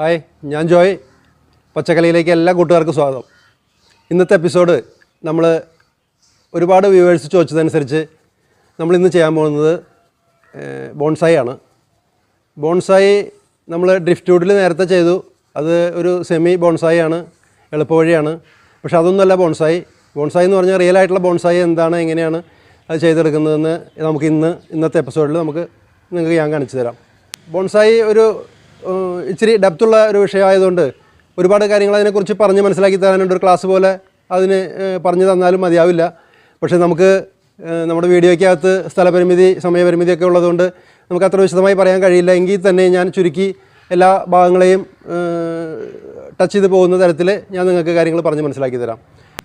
Hi ഞാൻ ജോയ്. പച്ചക്കറിയിലേക്ക് എല്ലാ കൂട്ടുകാർക്കും സ്വാഗതം. ഇന്നത്തെ എപ്പിസോഡ് നമ്മൾ ഒരുപാട് വ്യൂവേഴ്സ് ചോദിച്ചതനുസരിച്ച് നമ്മൾ ഇന്ന് ചെയ്യാൻ പോകുന്നത് ബോൺസായി ആണ്. ബോൺസായി നമ്മൾ ഡ്രിഫ്റ്റ് വുഡിൽ നേരത്തെ ചെയ്തു. അത് ഒരു സെമി ബോൺസായി ആണ് എളുപ്പവഴിയാണ് പക്ഷെ അതൊന്നുമല്ല ബോൺസായി. ബോൺസായി എന്ന് പറഞ്ഞാൽ റിയൽ ആയിട്ടുള്ള ബോൺസായി എന്താണ് എങ്ങനെയാണ് അത് ചെയ്തെടുക്കുന്നതെന്ന് നമുക്ക് ഇന്ന് ഇന്നത്തെ എപ്പിസോഡിൽ നമുക്ക് നിങ്ങൾക്ക് ഞാൻ കാണിച്ചു തരാം. ബോൺസായി ഒരു ഇച്ചിരി ഡെപ്തുള്ള ഒരു വിഷയമായതുകൊണ്ട് ഒരുപാട് കാര്യങ്ങൾ അതിനെക്കുറിച്ച് പറഞ്ഞ് മനസ്സിലാക്കി തരാനുണ്ട്. ഒരു ക്ലാസ് പോലെ അതിന് പറഞ്ഞു തന്നാലും മതിയാവില്ല. പക്ഷേ നമുക്ക് നമ്മുടെ വീഡിയോയ്ക്കകത്ത് സ്ഥലപരിമിതി സമയപരിമിതിയൊക്കെ ഉള്ളതുകൊണ്ട് നമുക്ക് അത്ര വിശദമായി പറയാൻ കഴിയില്ല. എങ്കിൽ തന്നെ ഞാൻ ചുരുക്കി എല്ലാ ഭാഗങ്ങളെയും ടച്ച് ചെയ്ത് പോകുന്ന തരത്തിൽ ഞാൻ നിങ്ങൾക്ക് കാര്യങ്ങൾ പറഞ്ഞ് മനസ്സിലാക്കി തരാം.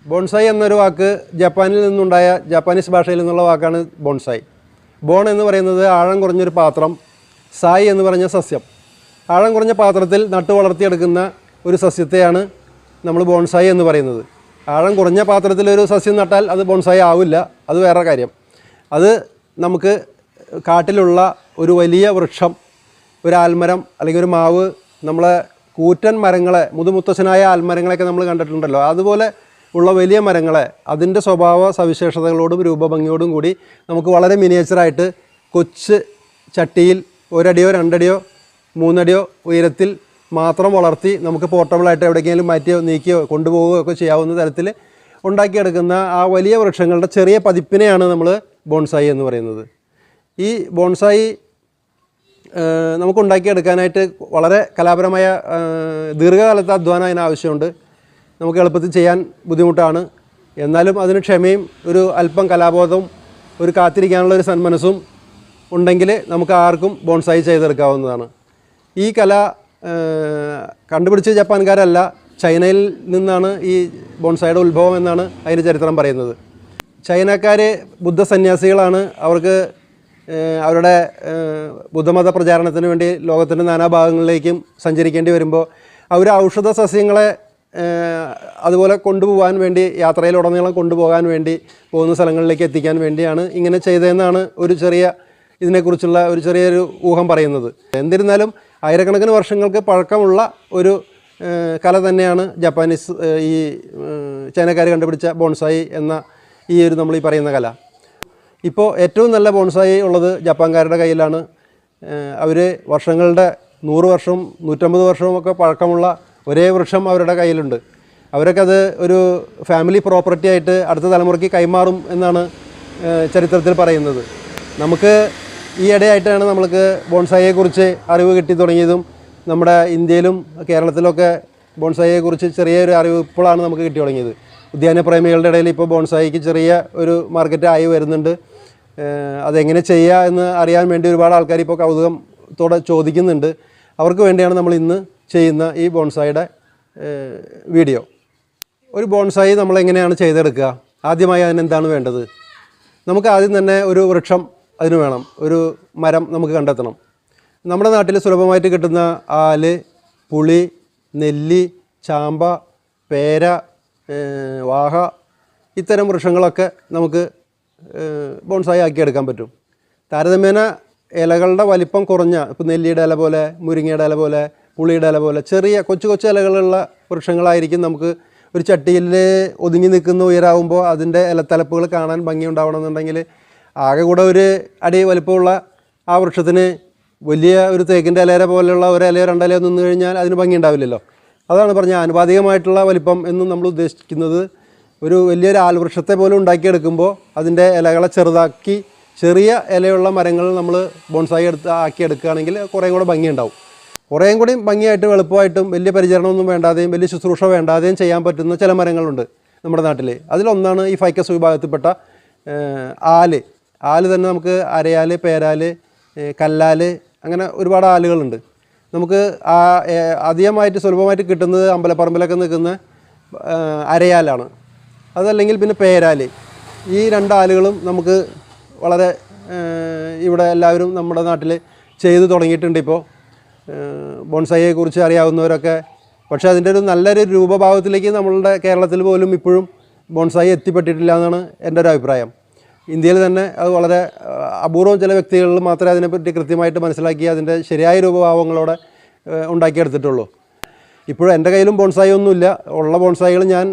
ബോൺസായി എന്നൊരു വാക്ക് ജപ്പാനിൽ നിന്നുണ്ടായ ജാപ്പാനീസ് ഭാഷയിൽ നിന്നുള്ള വാക്കാണ് ബോൺസായി. ബോൺ എന്ന് പറയുന്നത് ആഴം കുറഞ്ഞൊരു പാത്രം സായി എന്ന് പറഞ്ഞ സസ്യം. ആഴം കുറഞ്ഞ പാത്രത്തിൽ നട്ടു വളർത്തിയെടുക്കുന്ന ഒരു സസ്യത്തെയാണ് നമ്മൾ ബോൺസായി എന്ന് പറയുന്നത്. ആഴം കുറഞ്ഞ പാത്രത്തിൽ ഒരു സസ്യം നട്ടാൽ അത് ബോൺസായി ആവില്ല. അത് വേറെ കാര്യം. അത് നമുക്ക് കാട്ടിലുള്ള ഒരു വലിയ വൃക്ഷം ഒരു ആൽമരം അല്ലെങ്കിൽ ഒരു മാവ് നമ്മളെ കൂറ്റൻ മരങ്ങളെ മുതുമുത്തശ്ശനായ ആൽമരങ്ങളെയൊക്കെ നമ്മൾ കണ്ടിട്ടുണ്ടല്ലോ. അതുപോലെ ഉള്ള വലിയ മരങ്ങളെ അതിന്റെ സ്വഭാവ സവിശേഷതകളോടും രൂപഭംഗിയോടും കൂടി നമുക്ക് വളരെ മിനിയേച്ചറായിട്ട് കൊച്ച് ചട്ടിയിൽ ഒരടിയോ രണ്ടടിയോ മൂന്നടിയോ ഉയരത്തിൽ മാത്രം വളർത്തി നമുക്ക് പോർട്ടബിളായിട്ട് എവിടേക്കെങ്കിലും മാറ്റിയോ നീക്കിയോ കൊണ്ടുപോവുകയോ ഒക്കെ ചെയ്യാവുന്ന തരത്തിൽ ഉണ്ടാക്കിയെടുക്കുന്ന ആ വലിയ വൃക്ഷങ്ങളുടെ ചെറിയ പതിപ്പിനെയാണ് നമ്മൾ ബോൺസായി എന്ന് പറയുന്നത്. ഈ ബോൺസായി നമുക്ക് ഉണ്ടാക്കിയെടുക്കാനായിട്ട് വളരെ കലാപരമായ ദീർഘകാലത്തെ അധ്വാനം അതിന് ആവശ്യമുണ്ട് നമുക്ക് എളുപ്പത്തിൽ ചെയ്യാൻ ബുദ്ധിമുട്ടാണ്. എന്നാലും അതിന് ക്ഷമയും ഒരു അല്പം കലാബോധവും ഒരു കാത്തിരിക്കാനുള്ള ഒരു സന്മനസ്സും ഉണ്ടെങ്കിൽ നമുക്ക് ആർക്കും ബോൺസായി ചെയ്തെടുക്കാവുന്നതാണ്. ഈ കല കണ്ടുപിടിച്ച ജപ്പാൻകാരല്ല ചൈനയിൽ നിന്നാണ് ഈ ബോൺസായുടെ ഉത്ഭവം എന്നാണ് അതിന്റെ ചരിത്രം പറയുന്നത്. ചൈനക്കാർ ബുദ്ധ സന്യാസികളാണ് അവർക്ക് അവരുടെ ബുദ്ധമത പ്രചാരണത്തിന് വേണ്ടി ലോകത്തിന്റെ നാനാഭാഗങ്ങളിലേക്കും സഞ്ചരിക്കേണ്ടി വരുമ്പോൾ അവർ ഔഷധ സസ്യങ്ങളെ അതുപോലെ കൊണ്ടുപോകാൻ വേണ്ടി യാത്രയിലുടനീളം കൊണ്ടുപോകാൻ വേണ്ടി പോകുന്ന സ്ഥലങ്ങളിലേക്ക് എത്തിക്കാൻ വേണ്ടിയാണ് ഇങ്ങനെ ചെയ്തതെന്നാണ് ഒരു ചെറിയ ഇതിനെക്കുറിച്ചുള്ള ഒരു ചെറിയൊരു ഊഹം പറയുന്നത്. എന്നിരുന്നാലും ആയിരക്കണക്കിന് വർഷങ്ങൾക്ക് പഴക്കമുള്ള ഒരു കല തന്നെയാണ് ജപ്പാനീസ് ഈ ചൈനക്കാർ കണ്ടുപിടിച്ച ബോൺസായി എന്ന ഈ ഒരു നമ്മൾ ഈ പറയുന്ന കല. ഇപ്പോൾ ഏറ്റവും നല്ല ബോൺസായി ഉള്ളത് ജപ്പാൻകാരുടെ കയ്യിലാണ്. അവർ വർഷങ്ങളുടെ നൂറ് വർഷവും നൂറ്റമ്പത് വർഷവും ഒക്കെ പഴക്കമുള്ള ഒരേ വൃക്ഷം അവരുടെ കയ്യിലുണ്ട്. അവരൊക്കെ അത് ഒരു ഫാമിലി പ്രോപ്പർട്ടി ആയിട്ട് അടുത്ത തലമുറയ്ക്ക് കൈമാറും എന്നാണ് ചരിത്രത്തിൽ പറയുന്നത്. നമുക്ക് ഈ ഇടയായിട്ടാണ് നമ്മൾക്ക് ബോൺസായിയെക്കുറിച്ച് അറിവ് കിട്ടി തുടങ്ങിയതും നമ്മുടെ ഇന്ത്യയിലും കേരളത്തിലൊക്കെ ബോൺസായിയെക്കുറിച്ച് ചെറിയൊരു അറിവ് ഇപ്പോഴാണ് നമുക്ക് കിട്ടി തുടങ്ങിയത്. ഉദ്യാനപ്രേമികളുടെ ഇടയിൽ ഇപ്പോൾ ബോൺസായിക്ക് ചെറിയ ഒരു മാർക്കറ്റ് ആയി വരുന്നുണ്ട്. അതെങ്ങനെ ചെയ്യുക എന്ന് അറിയാൻ വേണ്ടി ഒരുപാട് ആൾക്കാർ ഇപ്പോൾ കൗതുകത്തോടെ ചോദിക്കുന്നുണ്ട്. അവർക്ക് വേണ്ടിയാണ് നമ്മൾ ഇന്ന് ചെയ്യുന്ന ഈ ബോൺസായിയുടെ വീഡിയോ. ഒരു ബോൺസായി നമ്മൾ എങ്ങനെയാണ് ചെയ്തെടുക്കുക? ആദ്യമായി അതിനെന്താണ് വേണ്ടത്? നമുക്ക് ആദ്യം തന്നെ ഒരു വൃക്ഷം അതിന് വേണം. ഒരു മരം നമുക്ക് കണ്ടെത്തണം. നമ്മുടെ നാട്ടിൽ സുലഭമായിട്ട് കിട്ടുന്ന ആൽ പുളി നെല്ലി ചാമ്പ പേര വാഹ ഇത്തരം വൃക്ഷങ്ങളൊക്കെ നമുക്ക് ബോൺസായി ആക്കിയെടുക്കാൻ പറ്റും. താരതമ്യേന ഇലകളുടെ വലിപ്പം കുറഞ്ഞ ഇപ്പോൾ നെല്ലിയുടെ ഇല പോലെ മുരിങ്ങയുടെ ഇല പോലെ പുളിയുടെ ഇല പോലെ ചെറിയ കൊച്ചു കൊച്ചു ഇലകളുള്ള വൃക്ഷങ്ങളായിരിക്കും നമുക്ക് ഒരു ചട്ടിയിൽ ഒതുങ്ങി നിൽക്കുന്ന ഉയരാവുമ്പോൾ അതിന്റെ ഇലത്തലപ്പുകൾ കാണാൻ ഭംഗി ഉണ്ടാവണമെന്നുണ്ടെങ്കിൽ ആകെ കൂടെ ഒരു അടി വലിപ്പമുള്ള ആ വൃക്ഷത്തിന് വലിയ ഒരു തേക്കിന്റെ ഇലയര പോലെയുള്ള ഒരു ഇലയോ രണ്ടിലയോ നിന്ന് കഴിഞ്ഞാൽ അതിന് ഭംഗി ഉണ്ടാവില്ലല്ലോ. അതാണ് പറഞ്ഞ ആനുപാതികമായിട്ടുള്ള വലിപ്പം എന്നും നമ്മൾ ഉദ്ദേശിക്കുന്നത്. ഒരു വലിയൊരു ആൽവൃക്ഷത്തെ പോലും ഉണ്ടാക്കിയെടുക്കുമ്പോൾ അതിന്റെ ഇലകളെ ചെറുതാക്കി ചെറിയ ഇലയുള്ള മരങ്ങൾ നമ്മൾ ബോൺസായി എടുത്ത് ആക്കി ആക്കിയെടുക്കുകയാണെങ്കിൽ കുറേ കൂടെ ഭംഗിയുണ്ടാവും കുറേയും കൂടി ഭംഗിയായിട്ടും എളുപ്പമായിട്ടും വലിയ പരിചരണമൊന്നും വേണ്ടാതെയും വലിയ ശുശ്രൂഷ വേണ്ടാതെയും ചെയ്യാൻ പറ്റുന്ന ചില മരങ്ങളുണ്ട് നമ്മുടെ നാട്ടിൽ. അതിലൊന്നാണ് ഈ ഫൈക്കസ് വിഭാഗത്തിൽപ്പെട്ട ആൽ. ആൽ തന്നെ നമുക്ക് അരയാൽ പേരാൽ കല്ലാൽ അങ്ങനെ ഒരുപാട് ആലുകളുണ്ട്. നമുക്ക് ആ അധികമായിട്ട് സുലഭമായിട്ട് കിട്ടുന്നത് അമ്പലപ്പറമ്പിലൊക്കെ നിൽക്കുന്ന അരയാലാണ്. അതല്ലെങ്കിൽ പിന്നെ പേരാൽ. ഈ രണ്ട് ആലുകളും നമുക്ക് വളരെ ഇവിടെ എല്ലാവരും നമ്മുടെ നാട്ടിൽ ചെയ്തു തുടങ്ങിയിട്ടുണ്ട് ഇപ്പോൾ. ബോൺസായിയെക്കുറിച്ച് അറിയാവുന്നവരൊക്കെ. പക്ഷേ അതിന്റെ ഒരു നല്ലൊരു രൂപഭാവത്തിലേക്ക് നമ്മളുടെ കേരളത്തിൽ പോലും ഇപ്പോഴും ബോൺസായി എത്തിപ്പെട്ടിട്ടില്ല എന്നാണ് എന്റെ ഒരു അഭിപ്രായം. ഇന്ത്യയിൽ തന്നെ അത് വളരെ അപൂർവം ചില വ്യക്തികളിൽ മാത്രമേ അതിനെപ്പറ്റി കൃത്യമായിട്ട് മനസ്സിലാക്കി അതിന്റെ ശരിയായ രൂപഭാവങ്ങളോടെ ഉണ്ടാക്കിയെടുത്തിട്ടുള്ളൂ. ഇപ്പോഴും എന്റെ കയ്യിലും ബോൺസായി ഒന്നുമില്ല. ഉള്ള ബോൺസായികൾ ഞാൻ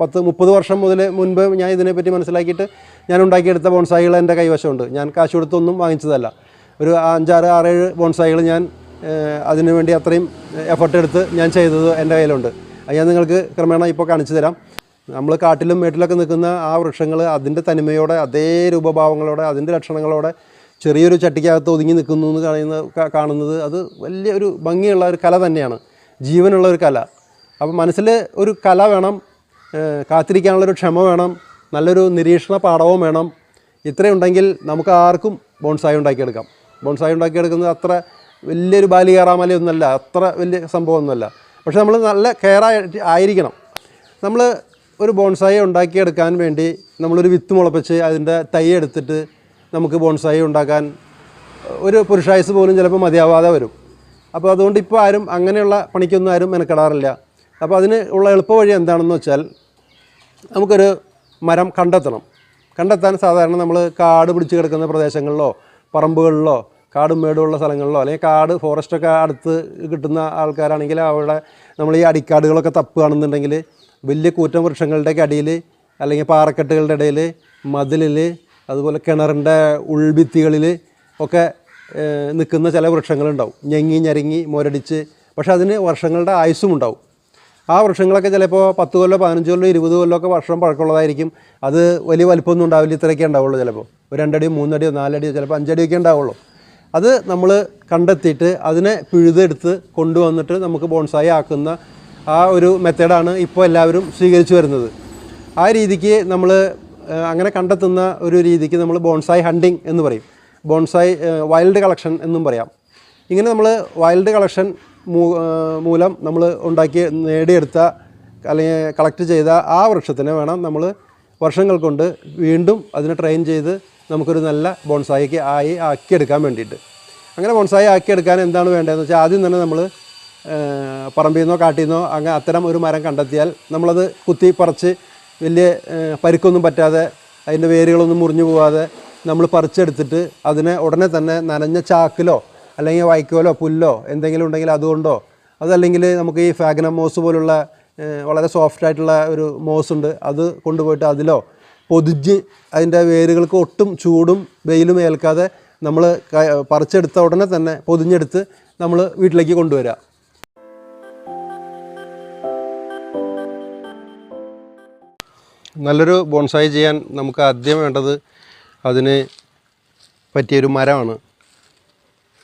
പത്ത് മുപ്പത് വർഷം മുതൽ മുൻപ് ഞാൻ ഇതിനെപ്പറ്റി മനസ്സിലാക്കിയിട്ട് ഞാൻ ഉണ്ടാക്കിയെടുത്ത ബോൺസായികൾ എന്റെ കൈവശമുണ്ട്. ഞാൻ കാശ് കൊടുത്തൊന്നും വാങ്ങിച്ചതല്ല. ഒരു അഞ്ചാറ് ആറേഴ് ബോൺസായികൾ ഞാൻ അതിനുവേണ്ടി അതിനു അത്രയും എഫർട്ട് എടുത്ത് ഞാൻ ചെയ്തത് എന്റെ കയ്യിലുണ്ട്. അത് ഞാൻ നിങ്ങൾക്ക് ക്രമേണ ഇപ്പോൾ കാണിച്ചു തരാം. നമ്മൾ കാട്ടിലും മേട്ടിലൊക്കെ നിൽക്കുന്ന ആ വൃക്ഷങ്ങൾ അതിന്റെ തനിമയോടെ അതേ രൂപഭാവങ്ങളോടെ അതിന്റെ ലക്ഷണങ്ങളോടെ ചെറിയൊരു ചട്ടിക്കകത്ത് ഒതുങ്ങി നിൽക്കുന്നു എന്ന് കാണുന്ന കാണുന്നത് അത് വലിയ ഒരു ഭംഗിയുള്ള ഒരു കല തന്നെയാണ്. ജീവനുള്ള ഒരു കല. അപ്പം മനസ്സിൽ ഒരു കല വേണം കാത്തിരിക്കാനുള്ളൊരു ക്ഷമ വേണം നല്ലൊരു നിരീക്ഷണ പാഠവും വേണം. ഇത്രയുണ്ടെങ്കിൽ നമുക്ക് ആർക്കും ബോൺസായി ഉണ്ടാക്കിയെടുക്കാം. ബോൺസായി ഉണ്ടാക്കിയെടുക്കുന്നത് അത്ര വലിയൊരു ബാലികാറാമലയൊന്നുമല്ല അത്ര വലിയ സംഭവമൊന്നുമല്ല പക്ഷെ നമ്മൾ നല്ല കെയർ ആയിരിക്കണം. നമ്മൾ ഒരു ബോൺസായി ഉണ്ടാക്കിയെടുക്കാൻ വേണ്ടി നമ്മളൊരു വിത്ത് മുളപ്പിച്ച് അതിന്റെ തൈ എടുത്തിട്ട് നമുക്ക് ബോൺസായി ഉണ്ടാക്കാൻ ഒരു പുരുഷായുസ് പോലും ചിലപ്പോൾ മതിയാവാതെ വരും. അപ്പോൾ അതുകൊണ്ട് ഇപ്പോൾ ആരും അങ്ങനെയുള്ള പണിക്കൊന്നും ആരും മെനക്കെടാറില്ല. അപ്പോൾ അതിന് ഉള്ള എളുപ്പ വഴി എന്താണെന്ന് വെച്ചാൽ നമുക്കൊരു മരം കണ്ടെത്തണം. കണ്ടെത്താൻ സാധാരണ നമ്മൾ കാട് പിടിച്ച് കിടക്കുന്ന പ്രദേശങ്ങളിലോ പറമ്പുകളിലോ കാടും മേടുള്ള സ്ഥലങ്ങളിലോ അല്ലെങ്കിൽ കാട് ഫോറസ്റ്റൊക്കെ അടുത്ത് കിട്ടുന്ന ആൾക്കാരാണെങ്കിൽ അവിടെ നമ്മൾ ഈ അടിക്കാടുകളൊക്കെ തപ്പുകയാണെന്നുണ്ടെങ്കിൽ വലിയ കൂറ്റൻ വൃക്ഷങ്ങളുടെയൊക്കെ അടിയിൽ അല്ലെങ്കിൽ പാറക്കെട്ടുകളുടെ ഇടയിൽ മതിലിൽ അതുപോലെ കിണറിന്റെ ഉൾഭിത്തികളിൽ ഒക്കെ നിൽക്കുന്ന ചില വൃക്ഷങ്ങളുണ്ടാവും. ഞെങ്ങി ഞെരങ്ങി മുരടിച്ച് പക്ഷേ അതിന് വർഷങ്ങളുടെ ആയുസ്സും ഉണ്ടാവും. ആ വൃക്ഷങ്ങളൊക്കെ ചിലപ്പോൾ പത്ത് കൊല്ലോ പതിനഞ്ച് കൊല്ലോ ഇരുപത് കൊല്ലോ ഒക്കെ വർഷം പഴക്കമുള്ളതായിരിക്കും. അത് വലിയ വലിപ്പമൊന്നും ഉണ്ടാവില്ല ഇത്രയൊക്കെ ഉണ്ടാവുള്ളൂ ചിലപ്പോൾ. ഒരു രണ്ടടിയോ മൂന്നടിയോ നാലടിയോ ചിലപ്പോൾ അഞ്ചടിയൊക്കെ ഉണ്ടാവുള്ളൂ. അത് നമ്മൾ കണ്ടെത്തിയിട്ട് അതിനെ പിഴുതെടുത്ത് കൊണ്ടുവന്നിട്ട് നമുക്ക് ബോൺസായി ആക്കുന്ന ആ ഒരു മെത്തേഡാണ് ഇപ്പോൾ എല്ലാവരും സ്വീകരിച്ചു വരുന്നത്. ആ രീതിക്ക് നമ്മൾ അങ്ങനെ കണ്ടെത്തുന്ന ഒരു രീതിക്ക് നമ്മൾ ബോൺസായി ഹണ്ടിങ് എന്ന് പറയും. ബോൺസായി വൈൽഡ് കളക്ഷൻ എന്നും പറയാം. ഇങ്ങനെ നമ്മൾ വൈൽഡ് കളക്ഷൻ മൂലം നമ്മൾ ഉണ്ടാക്കി നേടിയെടുത്ത അല്ലെങ്കിൽ കളക്ട് ചെയ്ത ആ വൃക്ഷത്തിനെ വേണം നമ്മൾ വർഷങ്ങൾ കൊണ്ട് വീണ്ടും അതിനെ ട്രെയിൻ ചെയ്ത് നമുക്കൊരു നല്ല ബോൺസായിക്ക് ആയി ആക്കിയെടുക്കാൻ വേണ്ടിയിട്ട്. അങ്ങനെ ബോൺസായി ആക്കിയെടുക്കാൻ എന്താണ് വേണ്ടതെന്ന് വെച്ചാൽ ആദ്യം തന്നെ നമ്മൾ പറമ്പിൽ നിന്നോ കാട്ടിൽ നിന്നോ അങ്ങനെ അത്തരം ഒരു മരം കണ്ടെത്തിയാൽ നമ്മളത് കുത്തി പറിച്ച് വലിയ പരിക്കൊന്നും പറ്റാതെ അതിന്റെ വേരുകളൊന്നും മുറിഞ്ഞു പോവാതെ നമ്മൾ പറിച്ചെടുത്തിട്ട് അതിനെ ഉടനെ തന്നെ നനഞ്ഞ ചാക്കിലോ അല്ലെങ്കിൽ വൈക്കോലോ പുല്ലോ എന്തെങ്കിലും ഉണ്ടെങ്കിൽ അതുകൊണ്ടോ അതല്ലെങ്കിൽ നമുക്ക് ഈ ഫാഗനം മോസ് പോലുള്ള വളരെ സോഫ്റ്റ് ആയിട്ടുള്ള ഒരു മോസ് ഉണ്ട് അത് കൊണ്ടുപോയിട്ട് അതിലോ പൊതിഞ്ഞ് അതിന്റെ വേരുകൾക്ക് ഒട്ടും ചൂടും വെയിലും ഏൽക്കാതെ നമ്മൾ പറിച്ചെടുത്ത ഉടനെ തന്നെ പൊതിഞ്ഞെടുത്ത് നമ്മൾ വീട്ടിലേക്ക് കൊണ്ടുവരിക നല്ലൊരു ബോൺസായി ചെയ്യാൻ നമുക്ക് ആദ്യം വേണ്ടത് അതിന് പറ്റിയൊരു മരമാണ്.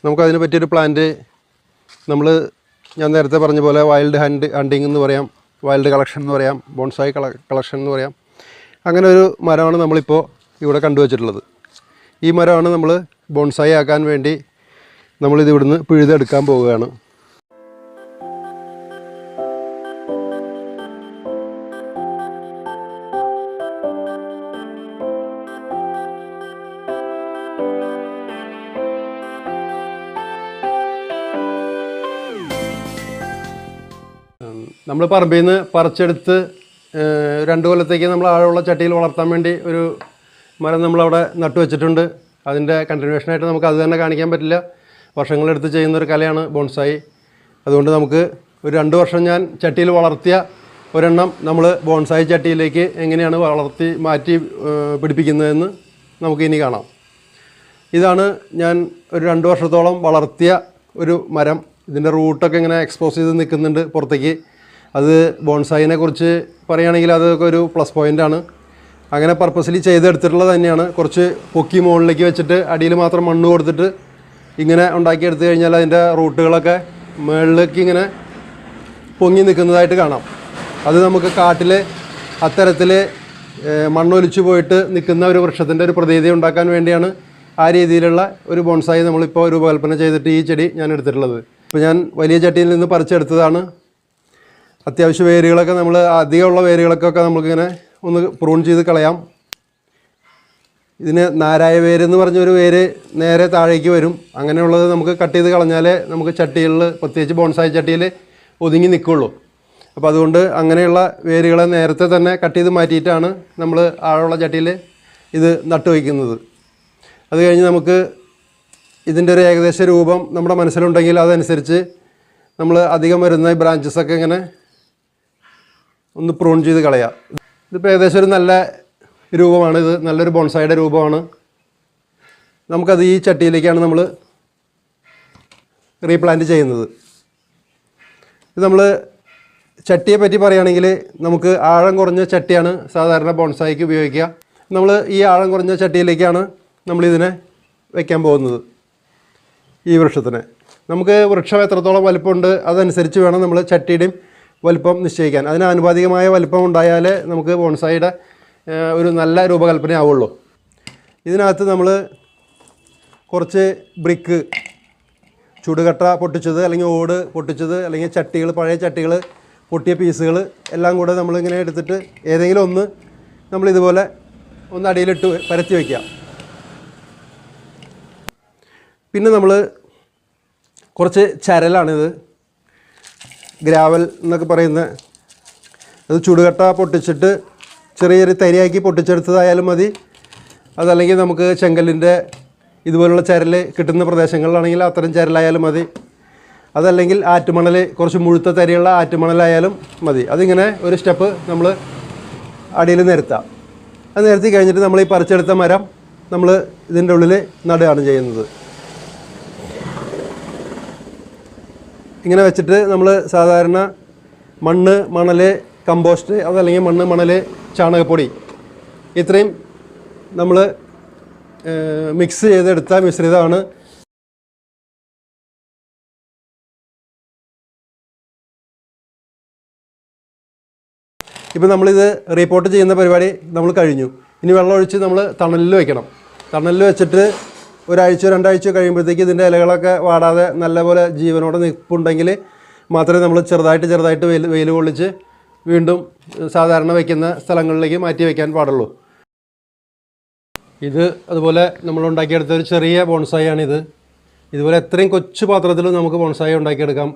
നമുക്കതിന് പറ്റിയൊരു പ്ലാന്റ് നമ്മൾ ഞാൻ നേരത്തെ പറഞ്ഞ പോലെ വൈൽഡ് ഹണ്ട് ഹണ്ടിങ് എന്ന് പറയാം വൈൽഡ് കളക്ഷൻ എന്ന് പറയാം ബോൺസായി കള കളക്ഷൻ എന്ന് പറയാം. അങ്ങനെ ഒരു മരമാണ് നമ്മളിപ്പോൾ ഇവിടെ കണ്ടുവച്ചിട്ടുള്ളത്. ഈ മരമാണ് നമ്മൾ ബോൺസായി ആക്കാൻ വേണ്ടി നമ്മളിത് ഇവിടുന്ന് പിഴുതെടുക്കാൻ പോവുകയാണ്. നമ്മൾ പറമ്പിൽ നിന്ന് പറിച്ചെടുത്ത് രണ്ട് കൊല്ലത്തേക്ക് നമ്മൾ ആഴമുള്ള ചട്ടിയിൽ വളർത്താൻ വേണ്ടി ഒരു മരം നമ്മളവിടെ നട്ടു വെച്ചിട്ടുണ്ട്. അതിന്റെ കണ്ടിന്യൂഷനായിട്ട് നമുക്ക് അത് തന്നെ കാണിക്കാൻ പറ്റില്ല. വർഷങ്ങളെടുത്ത് ചെയ്യുന്ന ഒരു കലയാണ് ബോൺസായി. അതുകൊണ്ട് നമുക്ക് ഒരു രണ്ട് വർഷം ഞാൻ ചട്ടിയിൽ വളർത്തിയ ഒരെണ്ണം നമ്മൾ ബോൺസായി ചട്ടിയിലേക്ക് എങ്ങനെയാണ് വളർത്തി മാറ്റി പിടിപ്പിക്കുന്നതെന്ന് നമുക്ക് ഇനി കാണാം. ഇതാണ് ഞാൻ ഒരു രണ്ട് വർഷത്തോളം വളർത്തിയ ഒരു മരം. ഇതിന്റെ റൂട്ടൊക്കെ ഇങ്ങനെ എക്സ്പോസ് ചെയ്ത് നിൽക്കുന്നുണ്ട് പുറത്തേക്ക്. അത് ബോൺസായിനെ കുറിച്ച് പറയുകയാണെങ്കിൽ അതൊക്കെ ഒരു പ്ലസ് പോയിന്റാണ് അങ്ങനെ പർപ്പസ്ലി ചെയ്തെടുത്തിട്ടുള്ളത് തന്നെയാണ്. കുറച്ച് പൊക്കി മുകളിലേക്ക് വെച്ചിട്ട് അടിയിൽ മാത്രം മണ്ണ് കൊടുത്തിട്ട് ഇങ്ങനെ ഉണ്ടാക്കിയെടുത്തു കഴിഞ്ഞാൽ അതിന്റെ റൂട്ടുകളൊക്കെ മുകളിലേക്ക് ഇങ്ങനെ പൊങ്ങി നിൽക്കുന്നതായിട്ട് കാണാം. അത് നമുക്ക് കാട്ടിൽ അത്തരത്തിൽ മണ്ണൊലിച്ചു പോയിട്ട് നിൽക്കുന്ന ഒരു വൃക്ഷത്തിന്റെ ഒരു പ്രതീതി ഉണ്ടാക്കാൻ വേണ്ടിയാണ് ആ രീതിയിലുള്ള ഒരു ബോൺസായി നമ്മളിപ്പോൾ രൂപകൽപ്പന ചെയ്തിട്ട് ഈ ചെടി ഞാൻ എടുത്തിട്ടുള്ളത്. ഇപ്പോൾ ഞാൻ വലിയ ചട്ടിയിൽ നിന്ന് പറിച്ചെടുത്തതാണ്. അത്യാവശ്യ വേരുകളൊക്കെ നമ്മൾ അധികമുള്ള വേരുകളൊക്കെ നമുക്കിങ്ങനെ ഒന്ന് പ്രൂൺ ചെയ്ത് കളയാം. ഇതിന് നാരായ വേര് എന്ന് പറഞ്ഞൊരു വേര് നേരെ താഴേക്ക് വരും. അങ്ങനെയുള്ളത് നമുക്ക് കട്ട് ചെയ്ത് കളഞ്ഞാലേ നമുക്ക് ചട്ടികളിൽ പ്രത്യേകിച്ച് ബോൺസായി ചട്ടിയിൽ ഒതുങ്ങി നിൽക്കുള്ളൂ. അപ്പോൾ അതുകൊണ്ട് അങ്ങനെയുള്ള വേരുകളെ നേരത്തെ തന്നെ കട്ട് ചെയ്ത് മാറ്റിയിട്ടാണ് നമ്മൾ ആഴമുള്ള ചട്ടിയിൽ ഇത് നട്ടു വയ്ക്കുന്നത്. അത് കഴിഞ്ഞ് നമുക്ക് ഇതിന്റെ ഒരു ഏകദേശ രൂപം നമ്മുടെ മനസ്സിലുണ്ടെങ്കിൽ അതനുസരിച്ച് നമ്മൾ അധികം വരുന്ന ബ്രാഞ്ചസൊക്കെ ഇങ്ങനെ ഒന്ന് പ്രൂൺ ചെയ്ത് കളയാം. ഇതിപ്പോൾ ഏകദേശം ഒരു നല്ല രൂപമാണ്. ഇത് നല്ലൊരു ബോൺസായുടെ രൂപമാണ്. നമുക്കത് ഈ ചട്ടിയിലേക്കാണ് നമ്മൾ റീപ്ലാന്റ് ചെയ്യുന്നത്. ഇത് നമ്മൾ ചട്ടിയെ പറ്റി പറയുകയാണെങ്കിൽ നമുക്ക് ആഴം കുറഞ്ഞ ചട്ടിയാണ് സാധാരണ ബോൺസായിക്ക് ഉപയോഗിക്കുക. നമ്മൾ ഈ ആഴം കുറഞ്ഞ ചട്ടിയിലേക്കാണ് നമ്മളിതിനെ വയ്ക്കാൻ പോകുന്നത്. ഈ വൃക്ഷത്തിന്. നമുക്ക് വൃക്ഷം എത്രത്തോളം വലിപ്പമുണ്ട് അതനുസരിച്ച് വേണം നമ്മൾ ചട്ടിയുടെയും വലിപ്പം നിശ്ചയിക്കാൻ. അതിന് ആനുപാതികമായ വലിപ്പം ഉണ്ടായാലേ നമുക്ക് ബോൺസായിയുടെ ഒരു നല്ല രൂപകൽപ്പന ആവുള്ളൂ. ഇതിനകത്ത് നമ്മൾ കുറച്ച് ബ്രിക്ക് ചുടുകട്ട പൊട്ടിച്ചത് അല്ലെങ്കിൽ ഓട് പൊട്ടിച്ചത് അല്ലെങ്കിൽ ചട്ടികൾ പഴയ ചട്ടികൾ പൊട്ടിയ പീസുകൾ എല്ലാം കൂടെ നമ്മളിങ്ങനെ എടുത്തിട്ട് ഏതെങ്കിലും ഒന്ന് നമ്മൾ ഇതുപോലെ ഒന്ന് അടിയിലിട്ട് പരത്തി വയ്ക്കുക. പിന്നെ നമ്മൾ കുറച്ച് ചരലാണിത്. ഗ്രാവൽ എന്നൊക്കെ പറയുന്ന അത് ചുടുകട്ട പൊട്ടിച്ചിട്ട് ചെറിയ ചെറിയ തരിയാക്കി പൊട്ടിച്ചെടുത്തതായാലും മതി. അതല്ലെങ്കിൽ നമുക്ക് ചെങ്കല്ലിന്റെ ഇതുപോലുള്ള ചരൽ കിട്ടുന്ന പ്രദേശങ്ങളിലാണെങ്കിൽ അത്തരം ചരലായാലും മതി. അതല്ലെങ്കിൽ ആറ്റുമണൽ കുറച്ച് മുഴുത്ത തരിയുള്ള ആറ്റുമണലായാലും മതി. അതിങ്ങനെ ഒരു സ്റ്റെപ്പ് നമ്മൾ അടിയിൽ നിരത്താം. അത് നിരത്തി കഴിഞ്ഞിട്ട് നമ്മൾ ഈ പറിച്ചെടുത്ത മരം നമ്മൾ ഇതിന്റെ ഉള്ളിൽ നടുകയാണ് ചെയ്യുന്നത്. ഇങ്ങനെ വെച്ചിട്ട് നമ്മൾ സാധാരണ മണ്ണ് മണൽ കമ്പോസ്റ്റ് അതല്ലെങ്കിൽ മണ്ണ് മണൽ ചാണകപ്പൊടി ഇത്രയും നമ്മൾ മിക്സ് ചെയ്തെടുത്ത മിശ്രിതമാണ്. ഇപ്പം നമ്മളിത് റിപ്പോർട്ട് ചെയ്യുന്ന പരിപാടി നമ്മൾ കഴിഞ്ഞു. ഇനി വെള്ളമൊഴിച്ച് നമ്മൾ തണലിൽ വെക്കണം. തണലിൽ വെച്ചിട്ട് ഒരാഴ്ച രണ്ടാഴ്ച കഴിയുമ്പോഴത്തേക്ക് ഇതിന്റെ ഇലകളൊക്കെ വാടാതെ നല്ലപോലെ ജീവനോടെ നിൽപ്പുണ്ടെങ്കിൽ മാത്രമേ നമ്മൾ ചെറുതായിട്ട് ചെറുതായിട്ട് വെയിൽ വെയിൽ കൊള്ളിച്ച് വീണ്ടും സാധാരണ വയ്ക്കുന്ന സ്ഥലങ്ങളിലേക്ക് മാറ്റി വയ്ക്കാൻ പാടുള്ളൂ. ഇത് അതുപോലെ നമ്മൾ ഉണ്ടാക്കിയെടുത്ത ഒരു ചെറിയ ബോൺസായി ആണിത് ഇതുപോലെ എത്രയും കൊച്ചു പാത്രത്തിൽ നമുക്ക് ബോൺസായി ഉണ്ടാക്കിയെടുക്കാം.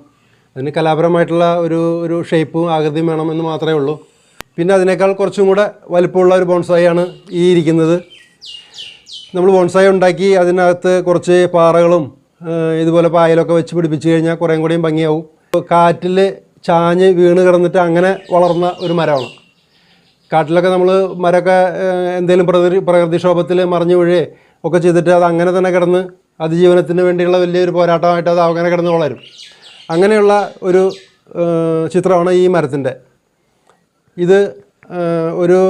അതിന് കലാപരമായിട്ടുള്ള ഒരു ഒരു ഷേപ്പും ആകൃതിയും വേണം എന്ന് മാത്രമേ ഉള്ളൂ. പിന്നെ അതിനേക്കാൾ കുറച്ചും കൂടെ വലിപ്പമുള്ള ഒരു ബോൺസായി ആണ് ഈ ഇരിക്കുന്നത്. നമ്മൾ ബോൺസായി ഉണ്ടാക്കി അതിനകത്ത് കുറച്ച് പാറകളും ഇതുപോലെ പായലൊക്കെ വെച്ച് പിടിപ്പിച്ച് കഴിഞ്ഞാൽ കുറേം കൂടിയും ഭംഗിയാവും. കാറ്റിൽ ചാഞ്ഞ് വീണ് കിടന്നിട്ട് അങ്ങനെ വളർന്ന ഒരു മരമാണ്. കാട്ടിലൊക്കെ നമ്മൾ മരമൊക്കെ എന്തെങ്കിലും പ്രകൃതി പ്രകൃതിക്ഷോഭത്തിൽ മറിഞ്ഞു വീഴുകയെ ഒക്കെ ചെയ്തിട്ട് അത് അങ്ങനെ തന്നെ കിടന്ന് അതിജീവനത്തിന് വേണ്ടിയുള്ള വലിയൊരു പോരാട്ടമായിട്ട് അത് അങ്ങനെ കിടന്ന് വളരും. അങ്ങനെയുള്ള ഒരു ചിത്രമാണ് ഈ മരത്തിന്റെ. ഇത് ഒരു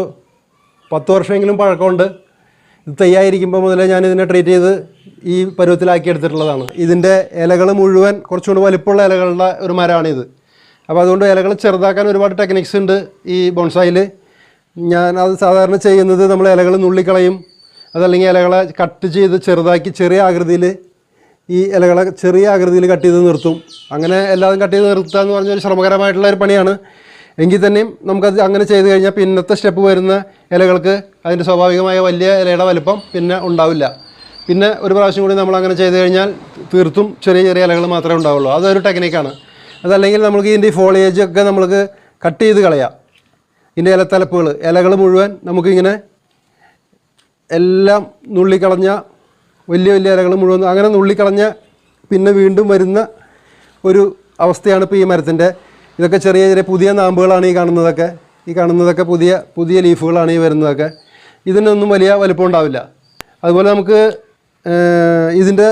പത്ത് വർഷമെങ്കിലും പഴക്കമുണ്ട്. തയ്യായിരിക്കുമ്പോൾ മുതലേ ഞാൻ ഇതിനെ ട്രീറ്റ് ചെയ്ത് ഈ പരുവത്തിലാക്കി എടുത്തിട്ടുള്ളതാണ്. ഇതിന്റെ ഇലകൾ മുഴുവൻ കുറച്ചുകൂടി വലിപ്പമുള്ള ഇലകളുടെ ഒരു മരമാണിത്. അപ്പോൾ അതുകൊണ്ട് ഇലകൾ ചെറുതാക്കാൻ ഒരുപാട് ടെക്നിക്സ് ഉണ്ട് ഈ ബോൺസായിൽ ഞാൻ അത് സാധാരണ ചെയ്യുന്നത് നമ്മൾ ഇലകൾ നുള്ളിക്കളയും. അതല്ലെങ്കിൽ ഇലകളെ കട്ട് ചെയ്ത് ചെറുതാക്കി ചെറിയ ആകൃതിയിൽ ഈ ഇലകളെ ചെറിയ ആകൃതിയിൽ കട്ട് ചെയ്ത് നിർത്തും. അങ്ങനെ എല്ലാതും കട്ട് ചെയ്ത് നിർത്തുക എന്ന് പറഞ്ഞാൽ ശ്രമകരമായിട്ടുള്ള ഒരു പണിയാണ്. എങ്കിൽ തന്നെയും നമുക്കത് അങ്ങനെ ചെയ്ത് കഴിഞ്ഞാൽ പിന്നത്തെ സ്റ്റെപ്പ് വരുന്ന ഇലകൾക്ക് അതിന്റെ സ്വാഭാവികമായ വലിയ ഇലയുടെ വലുപ്പം പിന്നെ ഉണ്ടാവില്ല. പിന്നെ ഒരു പ്രാവശ്യം കൂടി നമ്മൾ അങ്ങനെ ചെയ്ത് കഴിഞ്ഞാൽ തീർത്തും ചെറിയ ചെറിയ ഇലകൾ മാത്രമേ ഉണ്ടാവുള്ളൂ. അതൊരു ടെക്നിക്കാണ് അതല്ലെങ്കിൽ നമുക്ക് ഇതിന്റെ ഈ ഫോളിയേജ് ഒക്കെ നമുക്ക് കട്ട് ചെയ്ത് കളയാം. ഇതിന്റെ ഇലത്തലപ്പുകൾ ഇലകൾ മുഴുവൻ നമുക്കിങ്ങനെ എല്ലാം നുള്ളിക്കളഞ്ഞ വലിയ വലിയ ഇലകൾ മുഴുവൻ അങ്ങനെ നുള്ളിക്കളഞ്ഞ പിന്നെ വീണ്ടും വരുന്ന ഒരു അവസ്ഥയാണ് ഇപ്പോൾ ഈ മരത്തിന്റെ ഇതൊക്കെ ചെറിയ ചെറിയ പുതിയ നാമ്പുകളാണ് ഈ കാണുന്നതൊക്കെ. ഈ കാണുന്നതൊക്കെ പുതിയ പുതിയ ലീഫുകളാണ് ഈ വരുന്നതൊക്കെ. ഇതിനൊന്നും വലിയ വലുപ്പം ഉണ്ടാവില്ല. അതുപോലെ നമുക്ക് ഇതിന്റെ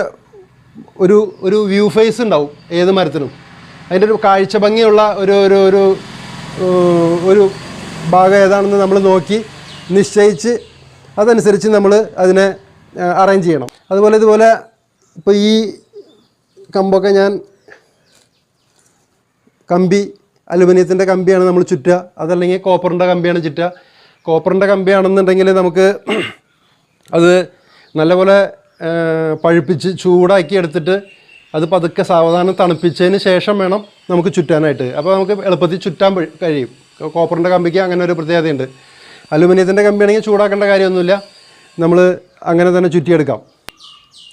ഒരു ഒരു വ്യൂ ഫേസ് ഉണ്ടാവും ഏത് മരത്തിനും. അതിന്റെ ഒരു കാഴ്ച ഭംഗിയുള്ള ഒരു ഒരു ഒരു ഒരു ഭാഗം ഏതാണെന്ന് നമ്മൾ നോക്കി നിശ്ചയിച്ച് അതനുസരിച്ച് നമ്മൾ അതിനെ അറേഞ്ച് ചെയ്യണം. അതുപോലെ ഇതുപോലെ ഇപ്പോൾ ഈ കമ്പൊക്കെ ഞാൻ കമ്പി അലുമിനിയത്തിന്റെ കമ്പിയാണ് നമ്മൾ ചുറ്റുക. അതല്ലെങ്കിൽ കോപ്പറിന്റെ കമ്പിയാണ് ചുറ്റുക. കോപ്പറിന്റെ കമ്പിയാണെന്നുണ്ടെങ്കിൽ നമുക്ക് അത് നല്ലപോലെ പഴുപ്പിച്ച് ചൂടാക്കി എടുത്തിട്ട് അത് പതുക്കെ സാവധാനം തണുപ്പിച്ചതിന് ശേഷം വേണം നമുക്ക് ചുറ്റാനായിട്ട്. അപ്പോൾ നമുക്ക് എളുപ്പത്തിൽ ചുറ്റാൻ കഴിയും. കോപ്പറിന്റെ കമ്പിക്ക് അങ്ങനെ ഒരു പ്രത്യേകതയുണ്ട്. അലുമിനിയത്തിന്റെ കമ്പിയാണെങ്കിൽ ചൂടാക്കേണ്ട കാര്യമൊന്നുമില്ല. നമ്മൾ അങ്ങനെ തന്നെ ചുറ്റിയെടുക്കാം.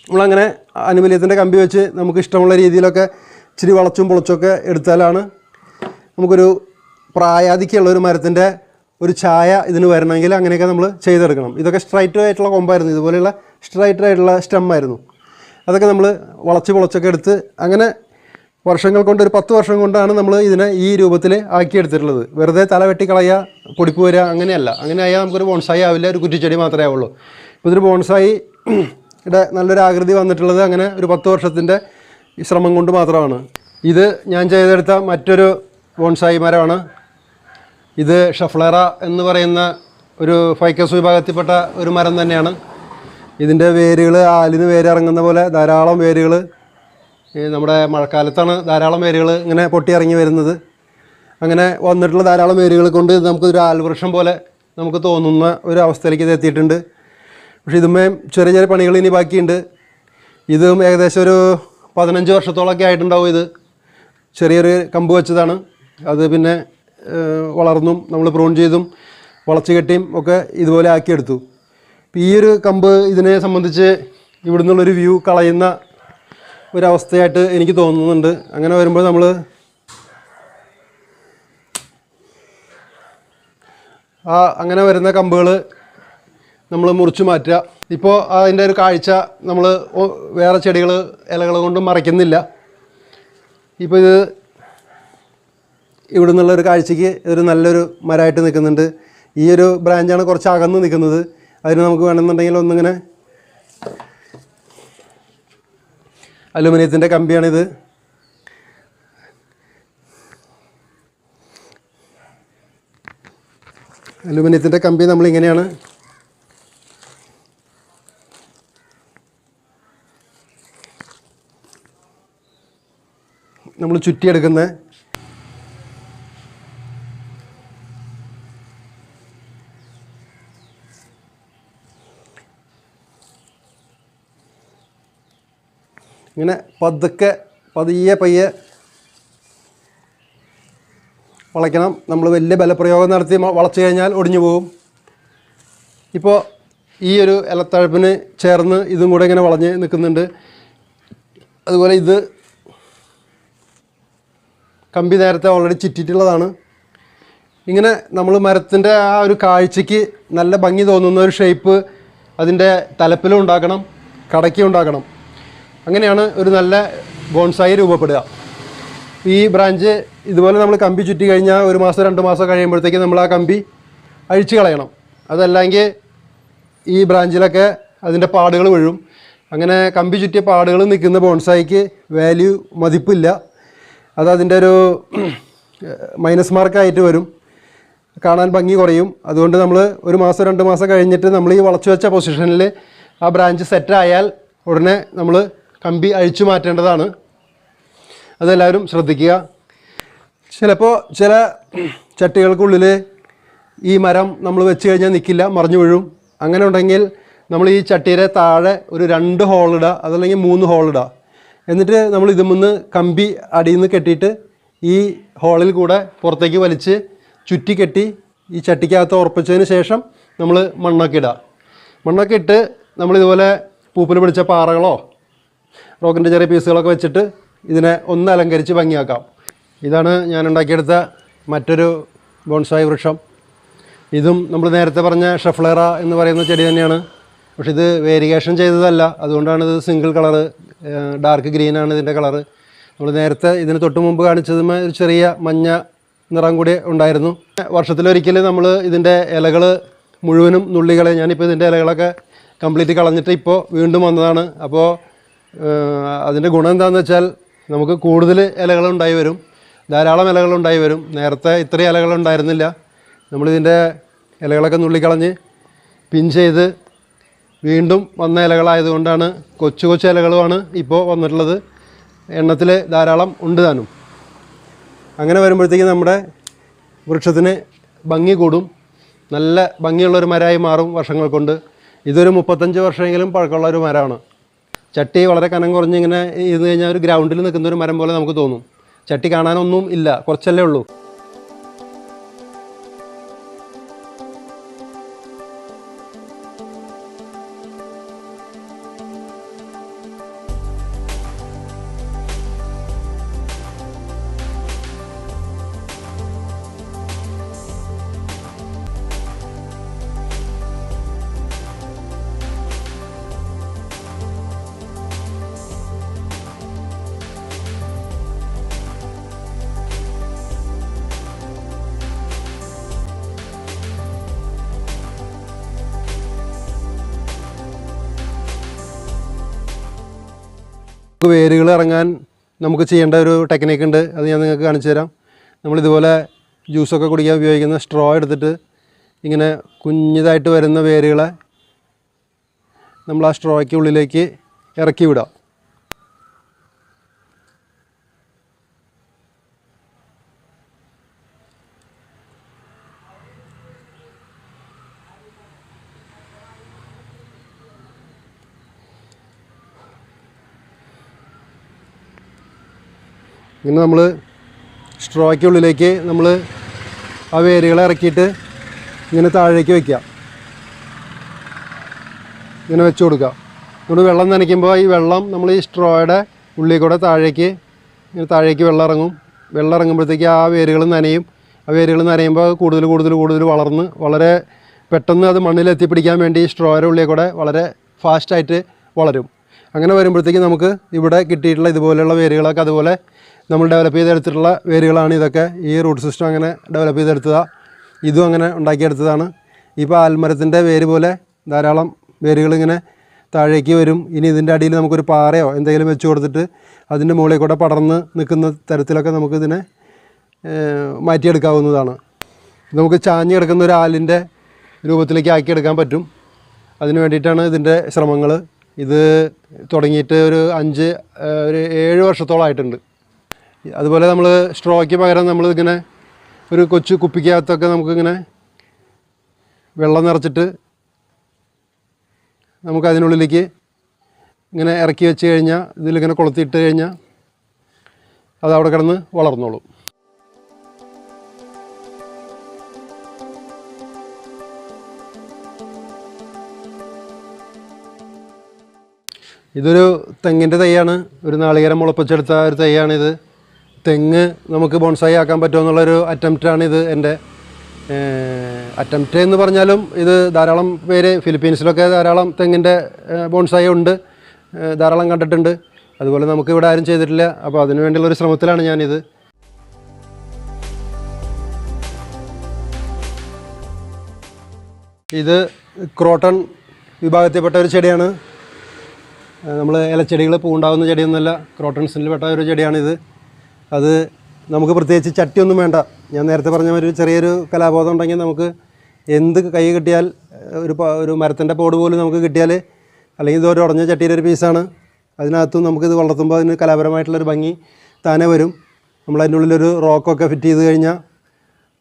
നമ്മളങ്ങനെ അലുമിനിയത്തിന്റെ കമ്പി വെച്ച് നമുക്ക് ഇഷ്ടമുള്ള രീതിയിലൊക്കെ ഇച്ചിരി വളച്ചും പൊളച്ചൊക്കെ എടുത്താലാണ് നമുക്കൊരു പ്രായാധിക്യമുള്ള ഒരു മരത്തിന്റെ ഒരു ഛായ ഇതിന് വരണമെങ്കിൽ അങ്ങനെയൊക്കെ നമ്മൾ ചെയ്തെടുക്കണം. ഇതൊക്കെ സ്ട്രൈറ്റ് ആയിട്ടുള്ള കൊമ്പായിരുന്നു. ഇതുപോലെയുള്ള സ്ട്രൈറ്റ് ആയിട്ടുള്ള സ്റ്റെമ്മായിരുന്നു അതൊക്കെ നമ്മൾ വളച്ച് പൊളച്ചൊക്കെ എടുത്ത് അങ്ങനെ വർഷങ്ങൾ കൊണ്ട് ഒരു പത്ത് വർഷം കൊണ്ടാണ് നമ്മൾ ഇതിനെ ഈ രൂപത്തിൽ ആക്കിയെടുത്തിട്ടുള്ളത്. വെറുതെ തല വെട്ടി കളയുക പൊടിപ്പ് വരിക അങ്ങനെയല്ല. അങ്ങനെ ആയാൽ നമുക്കൊരു ബോൺസായി ആവില്ല ഒരു കുറ്റിച്ചെടി മാത്രമേ ആവുള്ളൂ. ഇപ്പോൾ ഇതൊരു ബോൺസായി നല്ലൊരു ആകൃതി വന്നിട്ടുള്ളത് അങ്ങനെ ഒരു പത്ത് വർഷത്തിന്റെ ശ്രമം കൊണ്ട് മാത്രമാണ്. ഇത് ഞാൻ ചെയ്തെടുത്ത മറ്റൊരു ബോൺസായി മരമാണ്. ഇത് ഷഫ്ലറ എന്ന് പറയുന്ന ഒരു ഫൈക്കസ് വിഭാഗത്തിൽപ്പെട്ട ഒരു മരം തന്നെയാണ്. ഇതിന്റെ വേരുകൾ ആലിന് വേരിറങ്ങുന്ന പോലെ ധാരാളം വേരുകൾ നമ്മുടെ മഴക്കാലത്താണ് ധാരാളം വേരുകൾ ഇങ്ങനെ പൊട്ടിയിറങ്ങി വരുന്നത്. അങ്ങനെ വന്നിട്ടുള്ള ധാരാളം വേരുകൾ കൊണ്ട് നമുക്കൊരു ആൽവൃക്ഷം പോലെ നമുക്ക് തോന്നുന്ന ഒരു അവസ്ഥയിലേക്ക് ഇത് എത്തിയിട്ടുണ്ട്. പക്ഷേ ഇതുമേ ചെറിയ ചെറിയ പണികൾ ഇനി ബാക്കിയുണ്ട്. ഇതും ഏകദേശം ഒരു പതിനഞ്ച് വർഷത്തോളമൊക്കെ ആയിട്ടുണ്ടാവും ഇത്. ചെറിയൊരു കമ്പ് വെച്ചതാണ്. അത് പിന്നെ വളർന്നും നമ്മൾ പ്രൂൺ ചെയ്തും വളച്ച് കെട്ടിയും ഒക്കെ ഇതുപോലെ ആക്കിയെടുത്തു. ഈ ഒരു കമ്പ് ഇതിനെ സംബന്ധിച്ച് ഇവിടെ നിന്നുള്ളൊരു വ്യൂ കളയുന്ന ഒരവസ്ഥയായിട്ട് എനിക്ക് തോന്നുന്നുണ്ട്. അങ്ങനെ വരുമ്പോൾ നമ്മൾ ആ അങ്ങനെ വരുന്ന കമ്പുകൾ നമ്മൾ മുറിച്ച് മാറ്റുക. ഇപ്പോൾ അതിന്റെ ഒരു കാഴ്ച നമ്മൾ വേറെ ചെടികൾ ഇലകൾ കൊണ്ട് മറയ്ക്കുന്നില്ല. ഇപ്പോൾ ഇത് ഇവിടെ നിന്നുള്ളൊരു കാഴ്ചയ്ക്ക് ഇതൊരു നല്ലൊരു മരമായിട്ട് നിൽക്കുന്നുണ്ട്. ഈ ഒരു ബ്രാഞ്ചാണ് കുറച്ച് അകന്ന് നിൽക്കുന്നത്. അതിന് നമുക്ക് വേണമെന്നുണ്ടെങ്കിൽ ഒന്നിങ്ങനെ അലുമിനിയത്തിന്റെ കമ്പിയാണിത്. അലുമിനിയത്തിന്റെ കമ്പി നമ്മളിങ്ങനെയാണ് നമ്മൾ ചുറ്റിയെടുക്കുന്നത് ഇങ്ങനെ പതുക്കെ പതിയെ പയ്യെ വളയ്ക്കണം. നമ്മൾ വലിയ ബലപ്രയോഗം നടത്തി വളച്ചു കഴിഞ്ഞാൽ ഒടിഞ്ഞു പോകും ഇപ്പോൾ ഈ ഒരു ഇലത്തഴപ്പിന് ചേർന്ന് ഇതും കൂടെ ഇങ്ങനെ വളഞ്ഞ് നിൽക്കുന്നുണ്ട്. അതുപോലെ ഇത് കമ്പി നേരത്തെ ഓൾറെഡി ചുറ്റിയിട്ടുള്ളതാണ് ഇങ്ങനെ നമ്മൾ മരത്തിന്റെ ആ ഒരു കാഴ്ചയ്ക്ക് നല്ല ഭംഗി തോന്നുന്ന ഒരു ഷേപ്പ് അതിന്റെ തലപ്പിലും ഉണ്ടാക്കണം കടയ്ക്കും ഉണ്ടാക്കണം അങ്ങനെയാണ് ഒരു നല്ല ബോൺസായി രൂപപ്പെടുക. ഈ ബ്രാഞ്ച് ഇതുപോലെ നമ്മൾ കമ്പി ചുറ്റി കഴിഞ്ഞാൽ ഒരു മാസം രണ്ട് മാസം കഴിയുമ്പോഴത്തേക്ക് നമ്മൾ ആ കമ്പി അഴിച്ചു കളയണം. അതല്ലെങ്കിൽ ഈ ബ്രാഞ്ചിലൊക്കെ അതിന്റെ പാടുകൾ വീഴും. അങ്ങനെ കമ്പി ചുറ്റിയ പാടുകൾ നിൽക്കുന്ന ബോൺസായിക്ക് വാല്യൂ മതിപ്പില്ല. അത് അതിന്റെ ഒരു മൈനസ് മാർക്കായിട്ട് വരും. കാണാൻ ഭംഗി കുറയും. അതുകൊണ്ട് നമ്മൾ ഒരു മാസം രണ്ട് മാസം കഴിഞ്ഞിട്ട് നമ്മൾ ഈ വളച്ചു വെച്ച പൊസിഷനിൽ ആ ബ്രാഞ്ച് സെറ്റായാൽ ഉടനെ നമ്മൾ കമ്പി അഴിച്ചു മാറ്റേണ്ടതാണ്. അതെല്ലാവരും ശ്രദ്ധിക്കുക. ചിലപ്പോൾ ചില ചട്ടികൾക്കുള്ളിൽ ഈ മരം നമ്മൾ വെച്ച് കഴിഞ്ഞാൽ നിൽക്കില്ല മറിഞ്ഞു വീഴും. അങ്ങനെ ഉണ്ടെങ്കിൽ നമ്മൾ ഈ ചട്ടിയുടെ താഴെ ഒരു രണ്ട് ഹോളിടുക അതല്ലെങ്കിൽ മൂന്ന് ഹോളിടുക എന്നിട്ട് നമ്മൾ ഇതുമുന്ന് കമ്പി അടിയിൽ നിന്ന് കെട്ടിയിട്ട് ഈ ഹോളിൽ കൂടെ പുറത്തേക്ക് വലിച്ച് ചുറ്റി കെട്ടി ഈ ചട്ടിക്കകത്ത് ഉറപ്പിച്ചതിന് ശേഷം നമ്മൾ മണ്ണൊക്കെ ഇടുക. മണ്ണൊക്കെ ഇട്ട് നമ്മളിതുപോലെ പൂപ്പിന് പിടിച്ച പാറകളോ റോക്കിന്റെ ചെറിയ പീസുകളൊക്കെ വെച്ചിട്ട് ഇതിനെ ഒന്ന് അലങ്കരിച്ച് ഭംഗിയാക്കാം. ഇതാണ് ഞാൻ ഉണ്ടാക്കിയെടുത്ത മറ്റൊരു ബോൺസായി വൃക്ഷം. ഇതും നമ്മൾ നേരത്തെ പറഞ്ഞ ഷെഫ്ലേറ എന്ന് പറയുന്ന ചെടി തന്നെയാണ്. പക്ഷെ ഇത് വേരിയേഷൻ ചെയ്തതല്ല. അതുകൊണ്ടാണ് ഇത് സിംഗിൾ കളറ് ഡാർക്ക് ഗ്രീനാണ് ഇതിന്റെ കളറ്. നമ്മൾ നേരത്തെ ഇതിന് തൊട്ട് മുമ്പ് കാണിച്ചതുമേ ഒരു ചെറിയ മഞ്ഞ നിറം കൂടി ഉണ്ടായിരുന്നു. വർഷത്തിലൊരിക്കൽ നമ്മൾ ഇതിന്റെ ഇലകൾ മുഴുവനും നുള്ളികളെ ഞാനിപ്പോൾ ഇതിന്റെ ഇലകളൊക്കെ കംപ്ലീറ്റ് കളഞ്ഞിട്ട് ഇപ്പോൾ വീണ്ടും വന്നതാണ്. അപ്പോൾ അതിന്റെ ഗുണം എന്താണെന്ന് വെച്ചാൽ നമുക്ക് കൂടുതൽ ഇലകളുണ്ടായി വരും. ധാരാളം ഇലകളുണ്ടായി വരും. നേരത്തെ ഇത്രയും ഇലകളുണ്ടായിരുന്നില്ല നമ്മളിതിന്റെ ഇലകളൊക്കെ നുള്ളിക്കളഞ്ഞ് പിൻ ചെയ്ത് വീണ്ടും വന്ന ഇലകളായതുകൊണ്ടാണ് കൊച്ചു കൊച്ചു ഇലകളുമാണ് ഇപ്പോൾ വന്നിട്ടുള്ളത്. എണ്ണത്തിൽ ധാരാളം ഉണ്ട് താനും. അങ്ങനെ വരുമ്പോഴത്തേക്കും നമ്മുടെ വൃക്ഷത്തിന് ഭംഗി കൂടും. നല്ല ഭംഗിയുള്ളൊരു മരമായി മാറും വർഷങ്ങൾ കൊണ്ട്. ഇതൊരു മുപ്പത്തഞ്ച് വർഷമെങ്കിലും പഴക്കമുള്ള ഒരു മരമാണ്. ചട്ടി വളരെ കനം കുറഞ്ഞിങ്ങനെ ഇരുന്ന് കഴിഞ്ഞാൽ ഒരു ഗ്രൗണ്ടിൽ നിൽക്കുന്ന ഒരു മരം പോലെ നമുക്ക് തോന്നും. ചട്ടി കാണാനൊന്നും ഇല്ല കുറച്ചല്ലേ ഉള്ളൂ. വേരുകൾ ഇറങ്ങാൻ നമുക്ക് ചെയ്യേണ്ട ഒരു ടെക്നിക്ക് ഉണ്ട്. അത് ഞാൻ നിങ്ങൾക്ക് കാണിച്ചു തരാം. നമ്മളിതുപോലെ ജ്യൂസൊക്കെ കുടിക്കാൻ ഉപയോഗിക്കുന്ന സ്ട്രോ എടുത്തിട്ട് ഇങ്ങനെ കുഞ്ഞിതായിട്ട് വരുന്ന വേരുകളെ നമ്മൾ ആ സ്ട്രോയ്ക്ക് ഉള്ളിലേക്ക് ഇറക്കി വിടാം ഇങ്ങനെ നമ്മൾ സ്ട്രോയ്ക്ക് ഉള്ളിലേക്ക് നമ്മൾ ആ വേരുകളെ ഇറക്കിയിട്ട് ഇങ്ങനെ താഴേക്ക് വയ്ക്കുക ഇങ്ങനെ വെച്ച് കൊടുക്കുക. നമ്മൾ വെള്ളം നനയ്ക്കുമ്പോൾ ഈ വെള്ളം നമ്മൾ ഈ സ്ട്രോയുടെ ഉള്ളിൽ കൂടെ താഴേക്ക് ഇങ്ങനെ താഴേക്ക് വെള്ളം ഇറങ്ങും. വെള്ളം ഇറങ്ങുമ്പോഴത്തേക്ക് ആ വേരുകൾ നനയും. ആ വേരുകൾ നനയുമ്പോൾ കൂടുതൽ കൂടുതൽ കൂടുതൽ വളർന്ന് വളരെ പെട്ടെന്ന് അത് മണ്ണിൽ വേണ്ടി ഈ സ്ട്രോയുടെ ഉള്ളിൽ കൂടെ വളരെ ഫാസ്റ്റായിട്ട് വളരും. അങ്ങനെ വരുമ്പോഴത്തേക്ക് നമുക്ക് ഇവിടെ കിട്ടിയിട്ടുള്ള ഇതുപോലെയുള്ള വേരുകളൊക്കെ അതുപോലെ നമ്മൾ ഡെവലപ്പ് ചെയ്തെടുത്തിട്ടുള്ള വേരുകളാണ് ഇതൊക്കെ. ഈ റൂട്ട് സിസ്റ്റം അങ്ങനെ ഡെവലപ്പ് ചെയ്തെടുത്തതാണ് ഇതും അങ്ങനെ ഉണ്ടാക്കിയെടുത്തതാണ്. ഇപ്പോൾ ആൽമരത്തിന്റെ വേര് പോലെ ധാരാളം വേരുകളിങ്ങനെ താഴേക്ക് വരും. ഇനി ഇതിന്റെ അടിയിൽ നമുക്കൊരു പാറയോ എന്തെങ്കിലും വെച്ച് കൊടുത്തിട്ട് അതിന്റെ മുകളിൽ കൂടെ പടർന്ന് നിൽക്കുന്ന തരത്തിലൊക്കെ നമുക്കിതിനെ മാറ്റിയെടുക്കാവുന്നതാണ്. നമുക്ക് ചാഞ്ഞ് കിടക്കുന്ന ഒരു ആലിന്റെ രൂപത്തിലേക്ക് ആക്കിയെടുക്കാൻ പറ്റും. അതിന് വേണ്ടിയിട്ടാണ് ഇതിന്റെ ശ്രമങ്ങൾ ഇത് തുടങ്ങിയിട്ട് ഒരു അഞ്ച് ഒരു ഏഴ് വർഷത്തോളമായിട്ടുണ്ട് അതുപോലെ നമ്മൾ സ്ട്രോയ്ക്ക് പകരം നമ്മൾ ഇങ്ങനെ ഒരു കൊച്ചു കുപ്പിക്കകത്തൊക്കെ നമുക്കിങ്ങനെ വെള്ളം നിറച്ചിട്ട് നമുക്ക് അതിനുള്ളിലേക്ക് ഇങ്ങനെ ഇറക്കി വെച്ച് കഴിഞ്ഞാൽ ഇതിലിങ്ങനെ കൊളുത്തിയിട്ട് കഴിഞ്ഞാൽ അത് അവിടെ കിടന്ന് വളർന്നോളും. ഇതൊരു തെങ്ങിന്റെ തൈയാണ്. ഒരു നാളികേരം മുളപ്പിച്ചെടുത്ത ഒരു തൈയാണിത്. തെങ്ങ് നമുക്ക് ബോൺസായി ആക്കാൻ പറ്റുമോ എന്നുള്ളൊരു അറ്റംപ്റ്റാണ് ഇത് എന്റെ അറ്റംപ്റ്റ് എന്ന് പറഞ്ഞാലും ഇത് ധാരാളം പേര് ഫിലിപ്പീൻസിലൊക്കെ ധാരാളം തെങ്ങിന്റെ ബോൺസായി ഉണ്ട് ധാരാളം കണ്ടിട്ടുണ്ട്. അതുപോലെ നമുക്ക് ഇവിടെ ആരും ചെയ്തിട്ടില്ല. അപ്പോൾ അതിനു വേണ്ടിയുള്ള ഒരു ശ്രമത്തിലാണ് ഞാനിത്. ഇത് ക്രോട്ടൺ വിഭാഗത്തിൽപ്പെട്ട ഒരു ചെടിയാണ്. നമ്മൾ ഇലച്ചെടികൾ പൂണ്ടാവുന്ന ചെടിയൊന്നുമല്ല. ക്രോട്ടൺസിൽ പെട്ട ഒരു ചെടിയാണിത്. അത് നമുക്ക് പ്രത്യേകിച്ച് ചട്ടിയൊന്നും വേണ്ട. ഞാൻ നേരത്തെ പറഞ്ഞ ഒരു ചെറിയൊരു കലാബോധം ഉണ്ടെങ്കിൽ നമുക്ക് എന്ത് കൈ കിട്ടിയാൽ ഒരു ഒരു മരത്തിന്റെ പോട് പോലും നമുക്ക് കിട്ടിയാൽ അല്ലെങ്കിൽ ഇതൊരു ഉടഞ്ഞ ചട്ടിയുടെ ഒരു പീസാണ്. അതിനകത്തും നമുക്കിത് വളർത്തുമ്പോൾ അതിന് കലാപരമായിട്ടുള്ളൊരു ഭംഗി താനേ വരും. നമ്മൾ അതിന്റെ ഉള്ളിലൊരു റോക്കൊക്കെ ഫിറ്റ് ചെയ്ത് കഴിഞ്ഞാൽ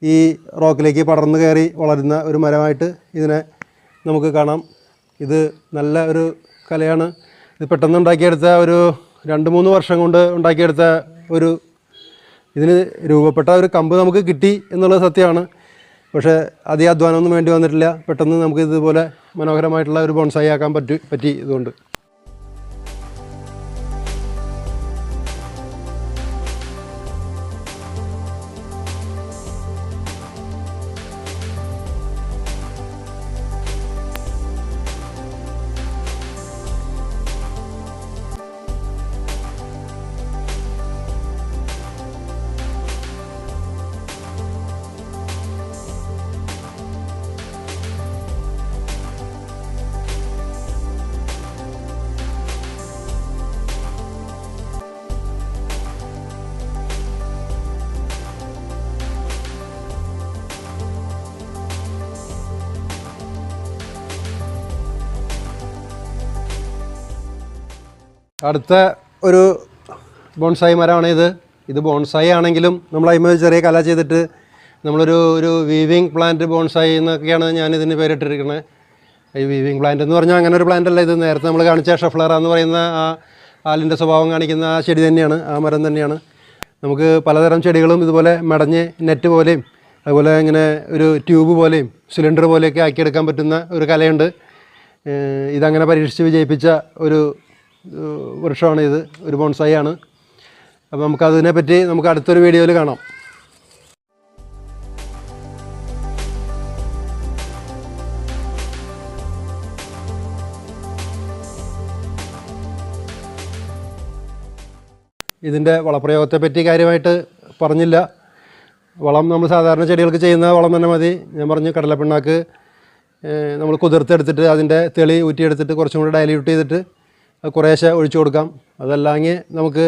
ഈ റോക്കിലേക്ക് പടർന്നു കയറി വളരുന്ന ഒരു മരമായിട്ട് ഇതിനെ നമുക്ക് കാണാം. ഇത് നല്ല ഒരു കലയാണ്. ഇത് പെട്ടെന്ന് ഉണ്ടാക്കിയെടുത്ത ഒരു രണ്ട് മൂന്ന് വർഷം കൊണ്ട് ഉണ്ടാക്കിയെടുത്ത ഒരു ഇതിന് രൂപപ്പെട്ട ഒരു കമ്പ് നമുക്ക് കിട്ടി എന്നുള്ളത് സത്യമാണ്. പക്ഷേ അധികം അധ്വാനമൊന്നും വേണ്ടി വന്നിട്ടില്ല. പെട്ടെന്ന് നമുക്ക് ഇതുപോലെ മനോഹരമായിട്ടുള്ള ഒരു ബോൺസായി ആക്കാൻ പറ്റി പറ്റി ഇതുകൊണ്ട്. അടുത്ത ഒരു ബോൺസായി മരമാണ് ഇത്. ഇത് ബോൺസായി ആണെങ്കിലും നമ്മൾ അതിന്മേൽ ചെറിയ കല ചെയ്തിട്ട് നമ്മളൊരു ഒരു വീവിങ് പ്ലാന്റ് ബോൺസായി എന്നൊക്കെയാണ് ഞാനിതിന് പേരിട്ടിരിക്കുന്നത് ഈ വീവിങ് പ്ലാന്റ് എന്ന് പറഞ്ഞാൽ അങ്ങനെ ഒരു പ്ലാന്റ് അല്ല ഇത്. നേരത്തെ നമ്മൾ കാണിച്ച ഷഫ്ലറ എന്ന് പറയുന്ന ആ ആലിന്റെ സ്വഭാവം കാണിക്കുന്ന ആ ചെടി തന്നെയാണ് ആ മരം തന്നെയാണ്. നമുക്ക് പലതരം ചെടികളും ഇതുപോലെ മടഞ്ഞ് നെറ്റ് പോലെയും അതുപോലെ ഇങ്ങനെ ഒരു ട്യൂബ് പോലെയും സിലിണ്ടർ പോലെയൊക്കെ ആക്കിയെടുക്കാൻ പറ്റുന്ന ഒരു കലയുണ്ട്. ഇതങ്ങനെ പരീക്ഷിച്ച് വിജയിപ്പിച്ച ഒരു വൃക്ഷമാണ് ഇത് ഒരു ബോൺസായി ആണ് അപ്പോൾ നമുക്കതിനെ പറ്റി നമുക്ക് അടുത്തൊരു വീഡിയോയിൽ കാണാം. ഇതിന്റെ വളപ്രയോഗത്തെ പറ്റി കാര്യമായിട്ട് പറഞ്ഞില്ല. വളം നമ്മൾ സാധാരണ ചെടികൾക്ക് ചെയ്യുന്ന വളം തന്നെ മതി. ഞാൻ പറഞ്ഞു കടലപ്പിണ്ണാക്ക് നമ്മൾ കുതിർത്തെടുത്തിട്ട് അതിന്റെ തെളി ഊറ്റിയെടുത്തിട്ട് കുറച്ചും കൂടി ഡയല്യൂട്ട് ചെയ്തിട്ട് കുറേശ്ശെ ഒഴിച്ചു കൊടുക്കാം. അതല്ലെങ്കിൽ നമുക്ക്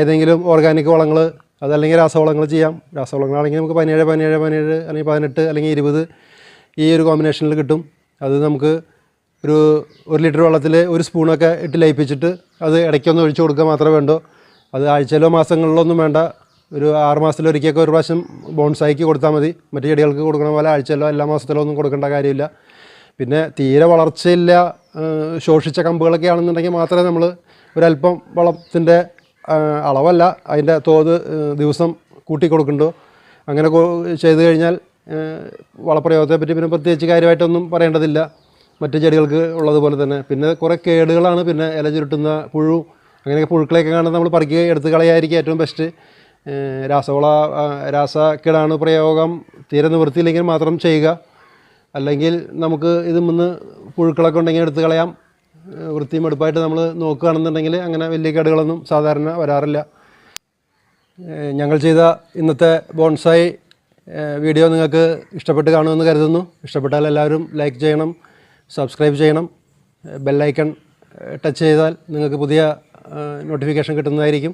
ഏതെങ്കിലും ഓർഗാനിക് വളങ്ങൾ അതല്ലെങ്കിൽ രാസവളങ്ങൾ ചെയ്യാം. രാസവളങ്ങളാണെങ്കിൽ നമുക്ക് പതിനേഴ് പതിനേഴ് പതിനേഴ് അല്ലെങ്കിൽ പതിനെട്ട് അല്ലെങ്കിൽ ഇരുപത് ഈ ഒരു കോമ്പിനേഷനിൽ കിട്ടും. അത് നമുക്ക് ഒരു ഒരു ലിറ്റർ വെള്ളത്തിൽ ഒരു സ്പൂണൊക്കെ ഇട്ട് ലയിപ്പിച്ചിട്ട് അത് ഇടയ്ക്കൊന്ന് ഒഴിച്ചു കൊടുക്കുക മാത്രമേ വേണ്ടൂ. അത് ആഴ്ചയിലോ മാസങ്ങളിലോ ഒന്നും വേണ്ട. ഒരു ആറ് മാസത്തിലൊരിക്കലൊക്കെ ഒരു പ്രാവശ്യം ബോൺസായിക്ക് കൊടുത്താൽ മതി. മറ്റു ചെടികൾക്ക് കൊടുക്കണ പോലെ ആഴ്ചയിലോ എല്ലാ മാസത്തിലോ ഒന്നും കൊടുക്കേണ്ട കാര്യമില്ല. പിന്നെ തീരെ വളർച്ചയില്ല ശോഷിച്ച കമ്പുകളൊക്കെ ആണെന്നുണ്ടെങ്കിൽ മാത്രമേ നമ്മൾ ഒരല്പം വളത്തിന്റെ അളവല്ല. അതിന്റെ തോത് ദിവസം കൂട്ടി കൊടുക്കണ്ടോ അങ്ങനെ ചെയ്തു കഴിഞ്ഞാൽ വളപ്രയോഗത്തെ പറ്റി പിന്നെ പ്രത്യേകിച്ച് കാര്യമായിട്ടൊന്നും പറയേണ്ടതില്ല. മറ്റു ചെടികൾക്ക് ഉള്ളതുപോലെ തന്നെ. പിന്നെ കുറേ കേടുകളാണ് പിന്നെ ഇല ചുരുട്ടുന്ന പുഴു അങ്ങനെയൊക്കെ പുഴുക്കളെയൊക്കെ കാണുന്നത് നമ്മൾ പറിക്കുക എടുത്ത് കളയായിരിക്കും ഏറ്റവും ബെസ്റ്റ് രാസവള രാസക്കേടാണ് പ്രയോഗം തീരെ നിവൃത്തിയില്ലെങ്കിൽ മാത്രം ചെയ്യുക. അല്ലെങ്കിൽ നമുക്ക് ഇതിൽ മുന്ന് പുഴുക്കളൊക്കെ ഉണ്ടെങ്കിൽ എടുത്ത് കളയാം. വൃത്തിയും എടുപ്പായിട്ട് നമ്മൾ നോക്കുകയാണെന്നുണ്ടെങ്കിൽ അങ്ങനെ വലിയ കേടുകളൊന്നും സാധാരണ വരാറില്ല. ഞങ്ങൾ ചെയ്ത ഇന്നത്തെ ബോൺസായി വീഡിയോ നിങ്ങൾക്ക് ഇഷ്ടപ്പെട്ട് കാണുമെന്ന് കരുതുന്നു. ഇഷ്ടപ്പെട്ടാൽ എല്ലാവരും ലൈക്ക് ചെയ്യണം സബ്സ്ക്രൈബ് ചെയ്യണം. ബെല്ലൈക്കൺ ടച്ച് ചെയ്താൽ നിങ്ങൾക്ക് പുതിയ നോട്ടിഫിക്കേഷൻ കിട്ടുന്നതായിരിക്കും.